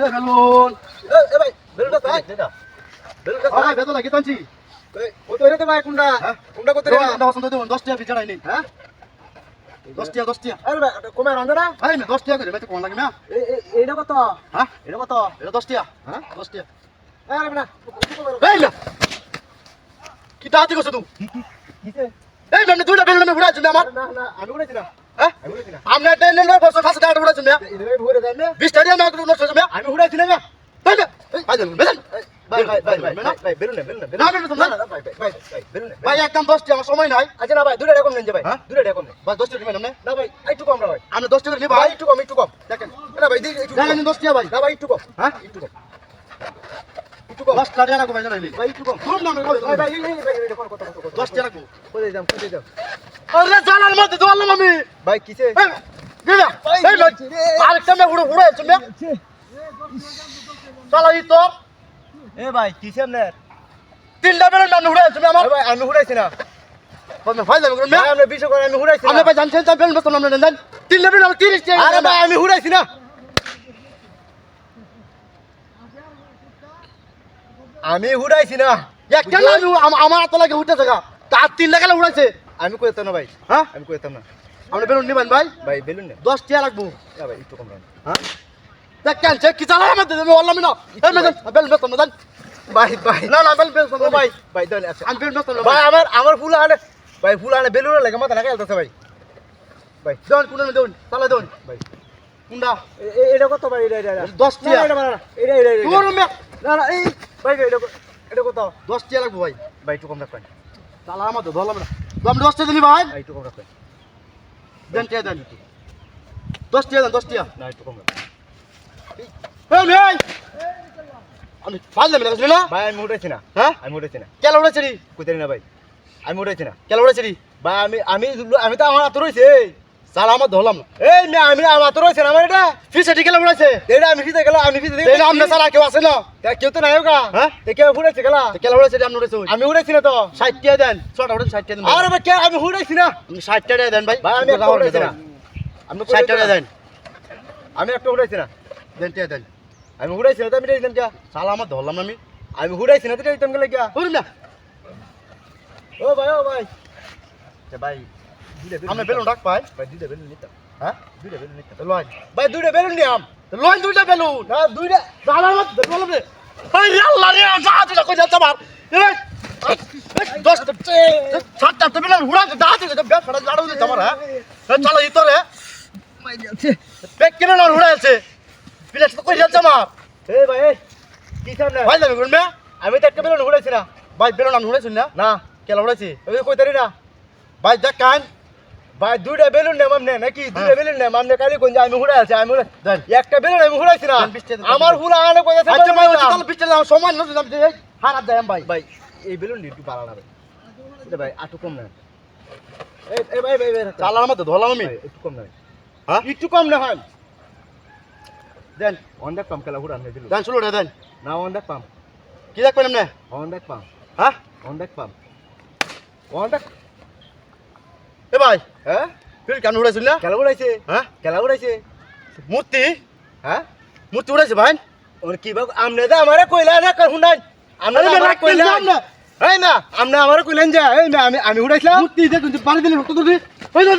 Balloon এ ভাই বেলুনটা তাই বেলুনটা ভাই বেতন লাগি টানছি? ও তো এরতে ভাই কোনটা? কোনটা কত রে কোনটা পছন্দ দেবো দশ টাকা বিচারাই নেই হ্যাঁ? দশ টাকা দশ টাকা আরে ভাই কমে রান্দা না ভাই না দশ টাকা করে বেতন কোন লাগে না। এইটা কত? হ্যাঁ? এটা কত? এটা দশ টাকা হ্যাঁ? দশ টাকা আরে না এই না কি তাড়াতাড়ি করছ তুই? কিসে এই ম্যাম দুইটা বেলুন আমি উড়াইছি আমার। না না আমি উড়াইছি না হ্যাঁ? আমি উড়াইছি না আমরা টেন নয় বছর খাসে টাকা উড়াইছি না না বিশ টাকা আমি একটু নষ্ট হয়েছে আমি উড়াইছি না না ভাই না না না না, না। না একদম দশ টাকা আমার সময় নাই। আচ্ছা না ভাই দুটো রকম নেন ভাই। হ্যাঁ? দুটো রকম ভাই দশ টাকা নেবেন না ভাই একটু কম না ভাই। আমি দশ টাকা নিই ভাই একটু কম একটু কম। দেখেন। না ভাই দিন একটু কম। দেখেন দশ ভাই। না ভাই একটু কম। হ্যাঁ? একটু কম। কম দশ টাকা রাখো ভাই জানাইলি ভাই একটু কম। খুব নাম ভাই ভাই এই এই ভাই এটা কত কত কত। দশ টাকা আরে জানার মধ্যে দোয়ালাম আমি। ভাই কিসে? এই গেলা এই ভাই আরেকটা মে উড়ে উড়ে তুমি চলো ই তোর। এ ভাই কিসে আপনার? তিনটা বেলুন আমি উড়ে তুমি আমার। ভাই উড়াইছি না। না। ভাই জানছেন তিরিশ আরে ভাই উড়াইছি না। আমি উড়াইছি না। একটা না আমি আমার হাতে লাগে উঠে থাকা তার তিন টাকা উড়াইছে। আমি কইতাম না ভাই? হ্যাঁ? আমি কইতাম না? আপনি বেলুন নিবেন ভাই? ভাই বেলুন না দশ টাকা রাখব না ভাই একটু কম। হ্যাঁ? দেখেন সে কি চালাই আমাদের? আমি বললাম না। এই মেজান বেলুন বসতাম না ভাই ভাই। না না বেলুন বসতাম ও ভাই ভাই। দেন আচ্ছা আমি বেলুন বসতাম না ভাই ভাই। আমার আমার ফুল আনে। ভাই ফুল আনে বেলুন লাগে মাথা নাকি আলতাছে ভাই। ভাই। দেন কোন দেন তাহলে দেন ভাই। কোনটা? এটা কত ভাই? এটা এটা দশ না, এটা এটা এটা এটা। তোর না না এই ভাই এটা কত- এটা কত? দশ টাকা রাখব ভাই। ভাই একটু কম রাখবেন। তাহলে আমাদের ধরলাম না। তো আমি দশ টাকা দিলি ভাই। একটু কম রাখবেন। দেন টাকা দেন। দশ টাকা দেন দশ টাকা না একটু কম রাখবেন। এই আমি ফাইল দেবেন না? ভাই আমি উঠেছি না। হ্যাঁ? আমি উঠেছি না। কেলা না ভাই। আমি উঠেছি না। কেলা উড়েছে রে ভাই আমি আমি আমি তো আমার হাত রয়েছে সালা আমার ধরলাম না। এই মেয়ে আমি আমার হাত রয়েছে আমার এটা? ফিসে ঠিক কেলা উড়েছে এটা আমি ফিতে গেলাম আমি ফিতে এই আমনে সালা কেউ আছে না? তা কেউ তো নাই গা হ্যাঁ? তে কেউ উঠেছে গেলা? তো কেলা উড়েছে রে আপনি উড়েছে আমি উঠেছি না তো। ষাট টাকা দেন। ছটা উড়েছে ষাট টাকা দেন। আরে ভাই কে? আমি উঠেছি না। আপনি ষাট টাকা দেন ভাই। ভাই আমি একটা উঠেছি না। আমি ষাট টাকা দেন। আমি একটা উঠেছি না। দেন টাকা দেন। আমি উড়াইছি না তো আমি দিতাম কে? সালা আমার ধরলাম আমি। আমি উড়াইছি না তো দিতাম গেলে কে? উড়ুন না। ও ভাই ও ভাই। তে ভাই দুইটা আমি বেলুন রাখ পাই ভাই দুইটা বেলুন নিতাম হ্যাঁ দুইটা বেলুন নিতাম লয় ভাই দুইটা বেলুন নিয়াম লয় দুইটা বেলুন না দুইটা সালা আমার ধরলাম রে রে আল্লাহ রে যা দিলা কই যাচ্ছে আমার এই দশ সাতটা তো বেলুন উড়াছে দা দিকে তো ব্যাস ফটা লাড়ু দিতে আমার হ্যাঁ চলো ই তোরে ব্যাগ কেন না উড়াছে প্লেট তো কই যাচ্ছে আমার এই ভাই কি সামনে ভাই যাবে কোন মে আমি তো একটা বেলুন উড়াইছি না ভাই বেলুন আমি উড়াইছি না না কেলা উড়াইছি ওই কইতারি না ভাই দেখ কান ভাই দুইটা বেলুন নেম আমনে নাকি? দুইটা বেলুন নেম আমনে কালি কোন আমি উড়াইছি আমি একটা বেলুন আমি উড়াইছি না। দেন, দেন। আমার ফুল আনে কইতাছে আচ্ছা ভাই তাহলে সময় যাবে হারাত দেয় ভাই। ভাই এই বেলুন একটু বাড়া না ভাই ভাই আটু কম না এই এই ভাই ভাই। চালার মধ্যে ধরলাম আমি। একটু কম না। হ্যাঁ? একটু কম না হয় দেন অনেক পাম খেলা উড়ান হয়ে দিল। দেন শুরু দেন। না অনেক পাম কি দেখবেন এমনি অনেক পাম হ্যাঁ? অনেক পাম অনেক এ ভাই হ্যাঁ কেন উড়াইছিল না খেলা উড়াইছে হ্যাঁ খেলা উড়াইছে মূর্তি হ্যাঁ মূর্তি উড়াইছে ভাই ওর কি ভাব আমনে দা আমারে কইলা না কর হুনাই আমনে আমারে কইলা না। এই না আমনে আমারে কইলেন যে এই না আমি আমি উড়াইছিলাম মূর্তি দেখুন পারি দিলে রক্ত তুলি ওই যে